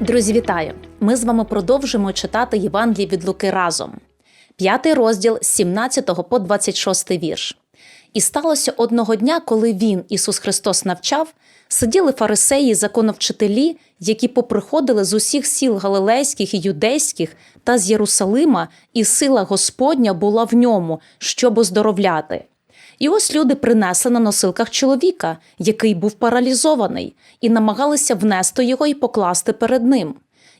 Друзі, вітаю! Ми з вами продовжимо читати Євангеліє від Луки разом. П'ятий розділ з 17 по 26 вірш. І сталося одного дня, коли він, Ісус Христос, навчав, сиділи фарисеї законовчителі, які поприходили з усіх сіл галилейських і юдейських та з Єрусалима, і сила Господня була в ньому, щоб оздоровляти. І ось люди принесли на носилках чоловіка, який був паралізований, і намагалися внести його і покласти перед ним.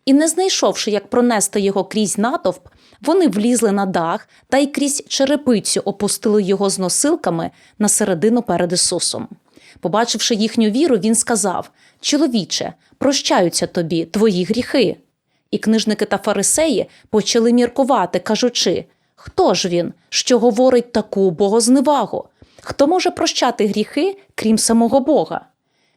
І, не знайшовши, як пронести його крізь натовп, вони влізли на дах та й крізь черепицю опустили його з носилками на середину перед Ісусом. Побачивши їхню віру, він сказав: Чоловіче, прощаються тобі твої гріхи. І книжники та фарисеї почали міркувати, кажучи: Хто ж він, що говорить таку богозневагу? Хто може прощати гріхи, крім самого Бога?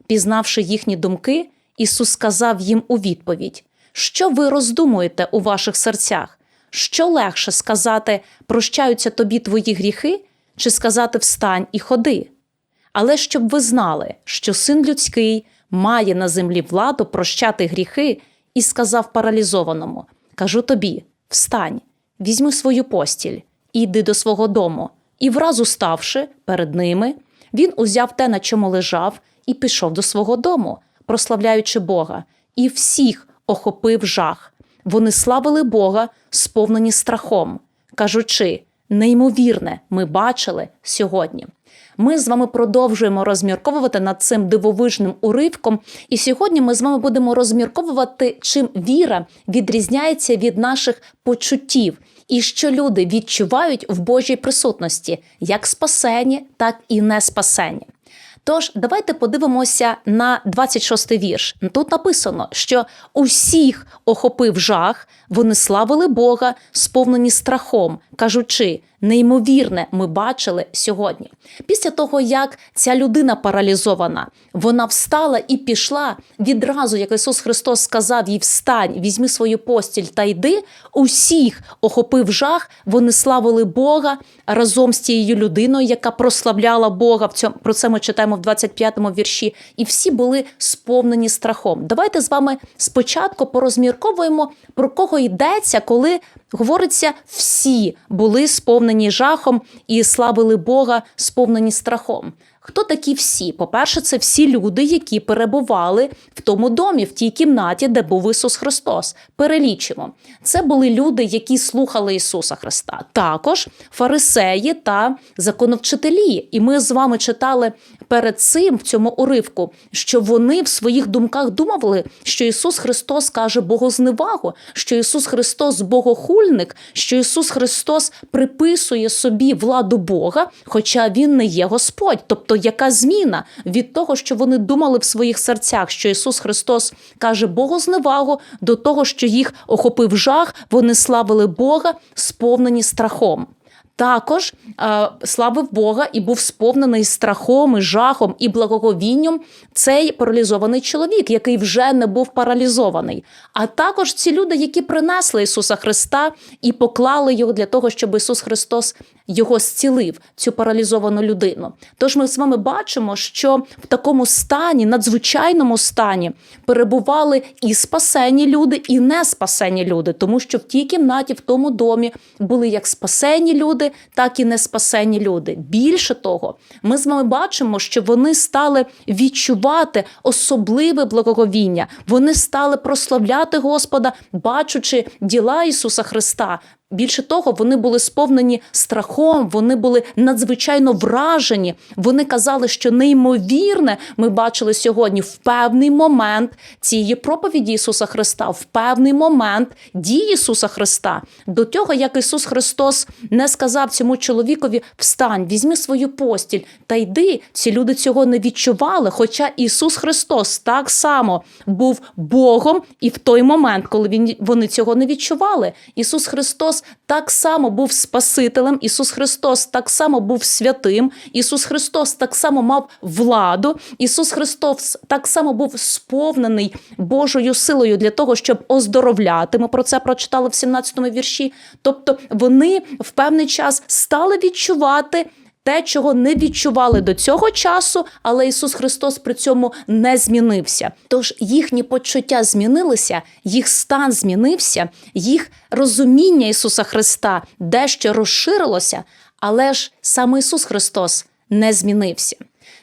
Пізнавши їхні думки, Ісус сказав їм у відповідь: Що ви роздумуєте у ваших серцях? Що легше сказати прощаються тобі твої гріхи, чи сказати встань і ходи? Але щоб ви знали, що син людський має на землі владу прощати гріхи, і сказав паралізованому: Кажу тобі, встань, візьми свою постіль, і йди до свого дому. І вразу ставши перед ними, він узяв те, на чому лежав, і пішов до свого дому, прославляючи Бога, і всіх охопив жах. Вони славили Бога, сповнені страхом, кажучи: неймовірне, ми бачили сьогодні. Ми з вами продовжуємо розмірковувати над цим дивовижним уривком. І сьогодні ми з вами будемо розмірковувати, чим віра відрізняється від наших почуттів, і що люди відчувають в Божій присутності, як спасені, так і не спасені. Тож давайте подивимося на 26-й вірш. Тут написано, що усіх охопив жах, вони славили Бога, сповнені страхом, кажучи, неймовірне, ми бачили сьогодні. Після того, як ця людина паралізована, вона встала і пішла відразу, як Ісус Христос сказав їй: Встань, візьми свою постіль та йди. Усіх охопив жах, вони славили Бога разом з тією людиною, яка прославляла Бога. В цьому про це ми читаємо в 25-му вірші. І всі були сповнені страхом. Давайте з вами спочатку порозмірковуємо, про кого йдеться, коли говориться, всі були сповнені жахом і славили Бога, сповнені страхом. Хто такі всі? По-перше, це всі люди, які перебували в тому домі, в тій кімнаті, де був Ісус Христос. Перелічимо. Це були люди, які слухали Ісуса Христа. Також фарисеї та законовчителі. І ми з вами читали перед цим в цьому уривку, що вони в своїх думках думали, що Ісус Христос каже Богозневагу, що Ісус Христос богохульник, що Ісус Христос приписує собі владу Бога, хоча Він не є Господь. Тобто, яка зміна від того, що вони думали в своїх серцях, що Ісус Христос каже Богу зневагу до того, що їх охопив жах, вони славили Бога, сповнені страхом. Також е, славив Бога і був сповнений страхом, і жахом і благоговінням цей паралізований чоловік, який вже не був паралізований. А також ці люди, які принесли Ісуса Христа і поклали його для того, щоб Ісус Христос його зцілив, цю паралізовану людину. Тож ми з вами бачимо, що в такому стані, надзвичайному стані, перебували і спасені люди, і не спасені люди, тому що в тій кімнаті, в тому домі були як спасені люди, так і не спасені люди. Більше того, ми з вами бачимо, що вони стали відчувати особливе благоговіння. Вони стали прославляти Господа, бачучи діла Ісуса Христа. Більше того, вони були сповнені страхом, вони були надзвичайно вражені. Вони казали, що неймовірне ми бачили сьогодні в певний момент цієї проповіді Ісуса Христа, в певний момент дії Ісуса Христа, до того, як Ісус Христос не сказав цьому чоловікові Встань, візьми свою постіль та йди. Ці люди цього не відчували. Хоча Ісус Христос так само був Богом, і в той момент, коли він вони цього не відчували, Ісус Христос. Так само був Спасителем, Ісус Христос так само був святим, Ісус Христос так само мав владу, Ісус Христос так само був сповнений Божою силою для того, щоб оздоровляти. Ми про це прочитали в 17-му вірші. Тобто вони в певний час стали відчувати те, чого не відчували до цього часу, але Ісус Христос при цьому не змінився. Тож їхні почуття змінилися, їх стан змінився, їх розуміння Ісуса Христа дещо розширилося, але ж саме Ісус Христос не змінився.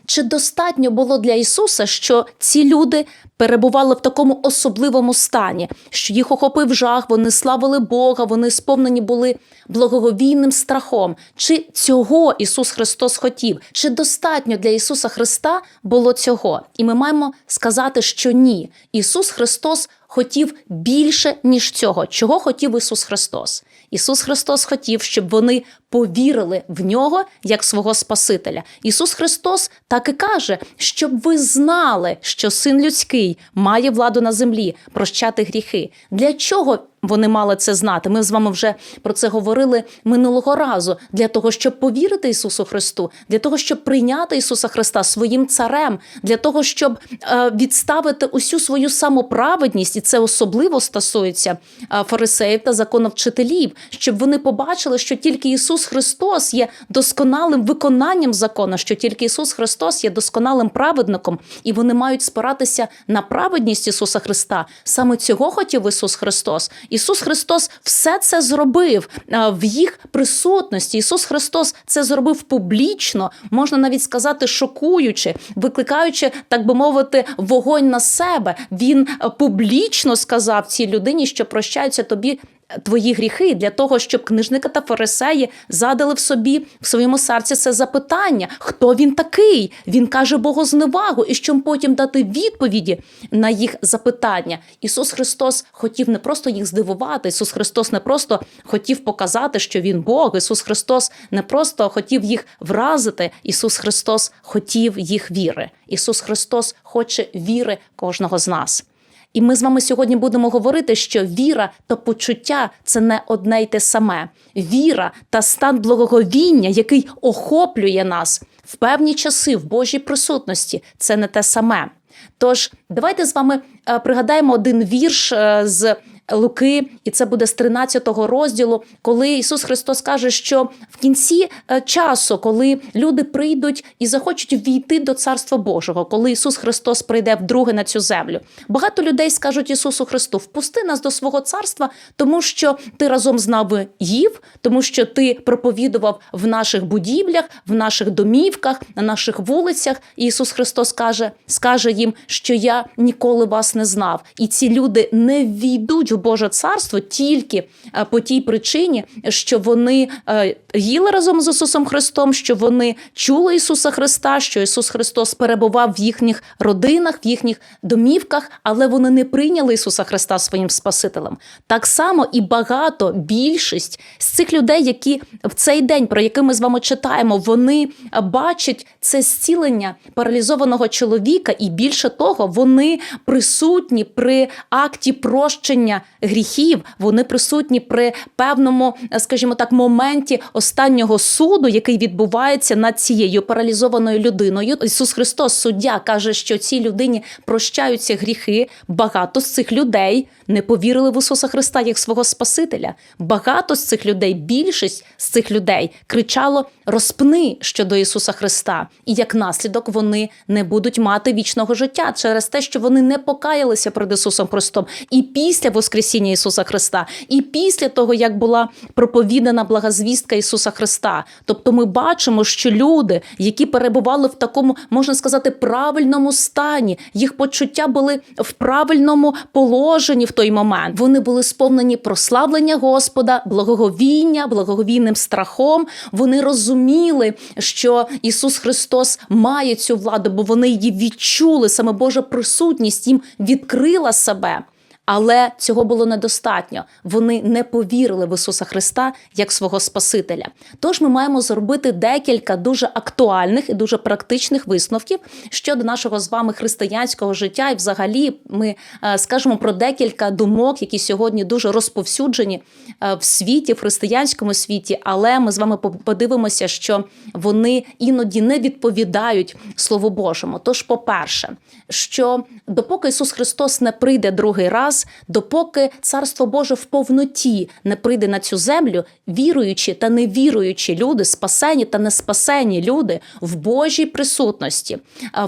Чи достатньо було для Ісуса, що ці люди перебували в такому особливому стані, що їх охопив жах, вони славили Бога, вони сповнені були благоговійним страхом? Чи цього Ісус Христос хотів? Чи достатньо для Ісуса Христа було цього? І ми маємо сказати, що ні. Ісус Христос хотів більше, ніж цього. Чого хотів Ісус Христос? Ісус Христос хотів, щоб вони повірили в нього як свого Спасителя. Ісус Христос так і каже, щоб ви знали, що син людський має владу на землі прощати гріхи. Для чого вони мали це знати? Ми з вами вже про це говорили минулого разу. Для того, щоб повірити Ісусу Христу, для того, щоб прийняти Ісуса Христа своїм царем, для того, щоб е, відставити усю свою самоправедність, і це особливо стосується е, фарисеїв та законовчителів, щоб вони побачили, що тільки Ісус Христос є досконалим виконанням закону, що тільки Ісус Христос є досконалим праведником, і вони мають спиратися на праведність Ісуса Христа. Саме цього хотів Ісус Христос. Ісус Христос все це зробив в їх присутності. Ісус Христос це зробив публічно, можна навіть сказати, шокуючи, викликаючи, так би мовити, вогонь на себе. Він публічно сказав цій людині, що прощаються тобі. Твої гріхи для того, щоб книжника та фарисеї задали в собі в своєму серці це запитання, хто він такий? Він каже богозневагу, і щоб потім дати відповіді на їх запитання. Ісус Христос хотів не просто їх здивувати. Ісус Христос не просто хотів показати, що Він Бог. Ісус Христос не просто хотів їх вразити. Ісус Христос хотів їх віри. Ісус Христос хоче віри кожного з нас. І ми з вами сьогодні будемо говорити, що віра та почуття це не одне й те саме. Віра та стан благоговіння, який охоплює нас в певні часи в Божій присутності, це не те саме. Тож давайте з вами е, пригадаємо один вірш е, з Луки, і це буде з 13-го розділу, коли Ісус Христос каже, що в кінці е, часу, коли люди прийдуть і захочуть війти до Царства Божого, коли Ісус Христос прийде вдруге на цю землю, багато людей скажуть Ісусу Христу: впусти нас до свого царства, тому що ти разом з нами їв, тому що ти проповідував в наших будівлях, в наших домівках, на наших вулицях. І Ісус Христос каже, скаже їм, що я ніколи вас не знав, і ці люди не війдуть в Боже царство тільки е, по тій причині, що вони е, їли разом з Ісусом Христом, що вони чули Ісуса Христа, що Ісус Христос перебував в їхніх родинах, в їхніх домівках, але вони не прийняли Ісуса Христа своїм Спасителем. Так само і багато більшість з цих людей, які в цей день, про який ми з вами читаємо, вони бачать це зцілення паралізованого чоловіка, і більше того, вони присутні при акті прощення гріхів, вони присутні при певному, скажімо так, моменті останнього суду, який відбувається над цією паралізованою людиною. Ісус Христос, суддя, каже, що цій людині прощаються гріхи. Багато з цих людей не повірили в Ісуса Христа як свого Спасителя. Багато з цих людей, більшість з цих людей кричало розпни щодо Ісуса Христа, і як наслідок вони не будуть мати вічного життя через те, що вони не покаялися перед Ісусом Христом. І після Воскресіння Ісуса Христа, і після того, як була проповідана благозвістка Ісуса Христа. Тобто ми бачимо, що люди, які перебували в такому, можна сказати, правильному стані, їх почуття були в правильному положенні в той момент. Вони були сповнені прославлення Господа, благоговіння, благоговійним страхом. Вони розуміли, що Ісус Христос має цю владу, бо вони її відчули. Саме Божа присутність їм відкрила себе. Але цього було недостатньо. Вони не повірили в Ісуса Христа як свого Спасителя. Тож ми маємо зробити декілька дуже актуальних і дуже практичних висновків щодо нашого з вами християнського життя. І, взагалі, ми е, скажемо про декілька думок, які сьогодні дуже розповсюджені е, в світі, в християнському світі. Але ми з вами подивимося, що вони іноді не відповідають Слову Божому. Тож, по-перше, що допоки Ісус Христос не прийде другий раз. Час, допоки царство Боже в повноті не прийде на цю землю, віруючі та невіруючі люди, спасені та неспасені люди в Божій присутності.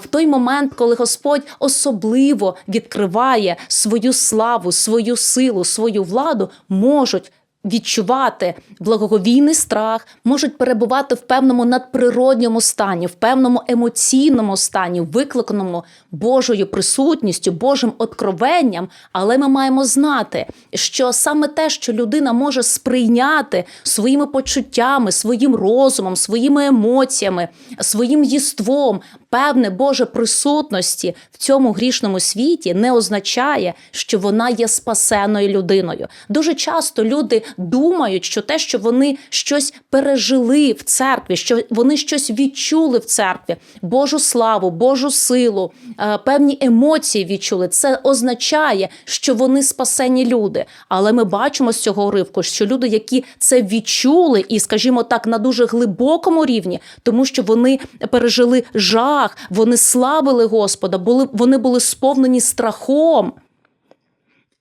В той момент, коли Господь особливо відкриває свою славу, свою силу, свою владу, можуть відчувати благоговійний страх, можуть перебувати в певному надприродньому стані, в певному емоційному стані, викликаному Божою присутністю, Божим откровенням. Але ми маємо знати, що саме те, що людина може сприйняти своїми почуттями, своїм розумом, своїми емоціями, своїм єством, певне Боже присутності в цьому грішному світі, не означає, що вона є спасеною людиною. Дуже часто люди думають, що те, що вони щось пережили в церкві, що вони щось відчули в церкві, Божу славу, Божу силу, е, певні емоції відчули. Це означає, що вони спасені люди. Але ми бачимо з цього уривку, що люди, які це відчули, і, скажімо так, на дуже глибокому рівні, тому що вони пережили жах, вони славили Господа, були вони були сповнені страхом.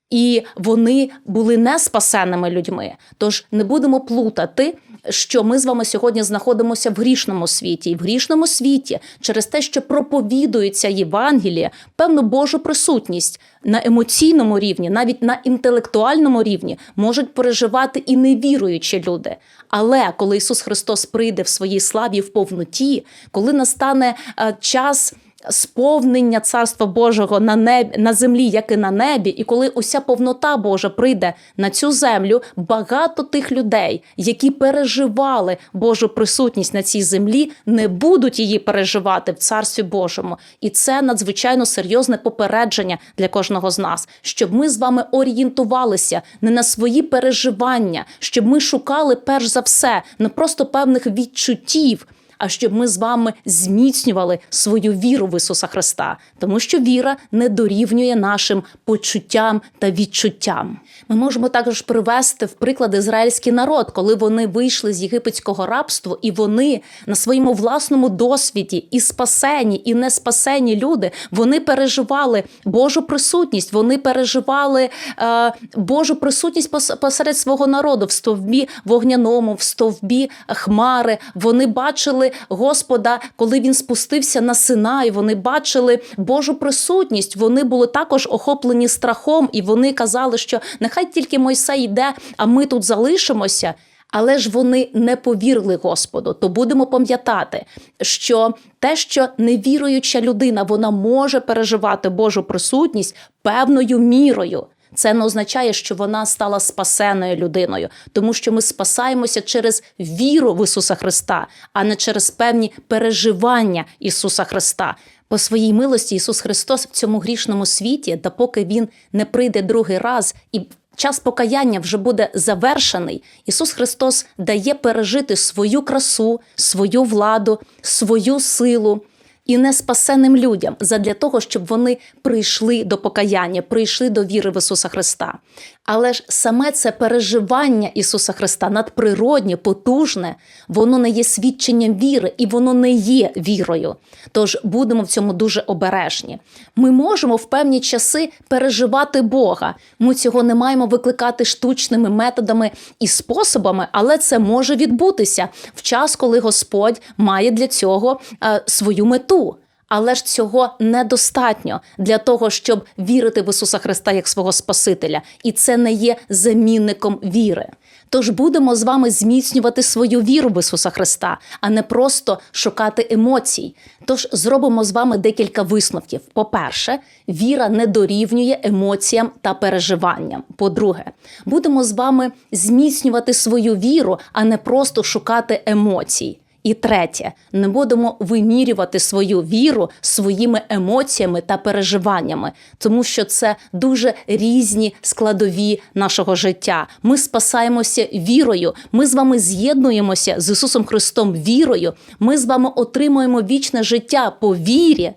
І вони були не спасенними людьми. Тож не будемо плутати, що ми з вами сьогодні знаходимося в грішному світі, і в грішному світі через те, що проповідується Євангеліє, певну Божу присутність на емоційному рівні, навіть на інтелектуальному рівні, можуть переживати і невіруючі люди. Але коли Ісус Христос прийде в своїй славі в повноті, коли настане е, час сповнення царства Божого на небі на землі, як і на небі, і коли уся повнота Божа прийде на цю землю, багато тих людей, які переживали Божу присутність на цій землі, не будуть її переживати в царстві Божому. І це надзвичайно серйозне попередження для кожного з нас, щоб ми з вами орієнтувалися не на свої переживання, щоб ми шукали перш за все не просто певних відчуттів а щоб ми з вами зміцнювали свою віру в Ісуса Христа, тому що віра не дорівнює нашим почуттям та відчуттям. Ми можемо також привести в приклад ізраїльський народ, коли вони вийшли з єгипетського рабства, і вони на своєму власному досвіді і спасені, і не спасені люди вони переживали Божу присутність, вони переживали е, Божу присутність посеред свого народу в стовбі вогняному, в стовбі хмари. Вони бачили бачили Господа, коли він спустився на Синай, вони бачили Божу присутність. Вони були також охоплені страхом, і вони казали, що нехай тільки Мойсей йде, а ми тут залишимося. Але ж вони не повірили Господу. То будемо пам'ятати, що те, що невіруюча людина, вона може переживати Божу присутність певною мірою. Це не означає, що вона стала спасеною людиною, тому що ми спасаємося через віру в Ісуса Христа, а не через певні переживання Ісуса Христа. По своїй милості Ісус Христос в цьому грішному світі, допоки Він не прийде другий раз і час покаяння вже буде завершений, Ісус Христос дає пережити свою красу, свою владу, свою силу і неспасеним людям задля того, щоб вони прийшли до покаяння, прийшли до віри в Ісуса Христа. Але ж саме це переживання Ісуса Христа надприроднє, потужне, воно не є свідченням віри і воно не є вірою. Тож будемо в цьому дуже обережні. Ми можемо в певні часи переживати Бога. Ми цього не маємо викликати штучними методами і способами, але це може відбутися в час, коли Господь має для цього е, свою мету. Але ж цього недостатньо для того, щоб вірити в Ісуса Христа як свого Спасителя, і це не є замінником віри. Тож будемо з вами зміцнювати свою віру в Ісуса Христа, а не просто шукати емоцій. Тож зробимо з вами декілька висновків. По-перше, віра не дорівнює емоціям та переживанням. По-друге, будемо з вами зміцнювати свою віру, а не просто шукати емоцій. І третє, не будемо вимірювати свою віру своїми емоціями та переживаннями, тому що це дуже різні складові нашого життя. Ми спасаємося вірою. Ми з вами з'єднуємося з Ісусом Христом вірою. Ми з вами отримуємо вічне життя по вірі.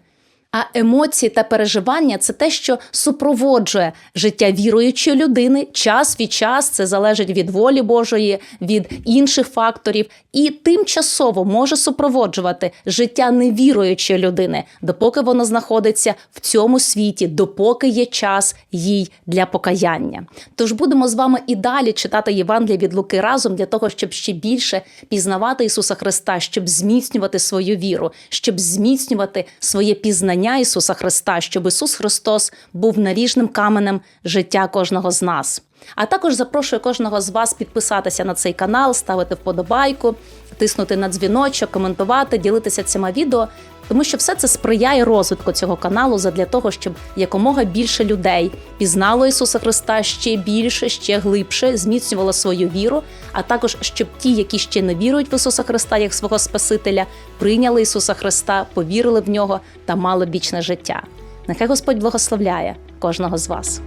А емоції та переживання це те, що супроводжує життя віруючої людини. Час від час це залежить від волі Божої, від інших факторів, і тимчасово може супроводжувати життя невіруючої людини, допоки воно знаходиться в цьому світі, допоки є час їй для покаяння. Тож будемо з вами і далі читати Євангелія від Луки разом для того, щоб ще більше пізнавати Ісуса Христа, щоб зміцнювати свою віру, щоб зміцнювати своє пізнання Ісуса Христа, щоб Ісус Христос був наріжним каменем життя кожного з нас. А також запрошую кожного з вас підписатися на цей канал, ставити вподобайку, тиснути на дзвіночок, коментувати, ділитися цими відео, тому що все це сприяє розвитку цього каналу задля того, щоб якомога більше людей пізнало Ісуса Христа ще більше, ще глибше, зміцнювало свою віру, а також щоб ті, які ще не вірують в Ісуса Христа як свого Спасителя, прийняли Ісуса Христа, повірили в нього та мали вічне життя. Нехай Господь благословляє кожного з вас.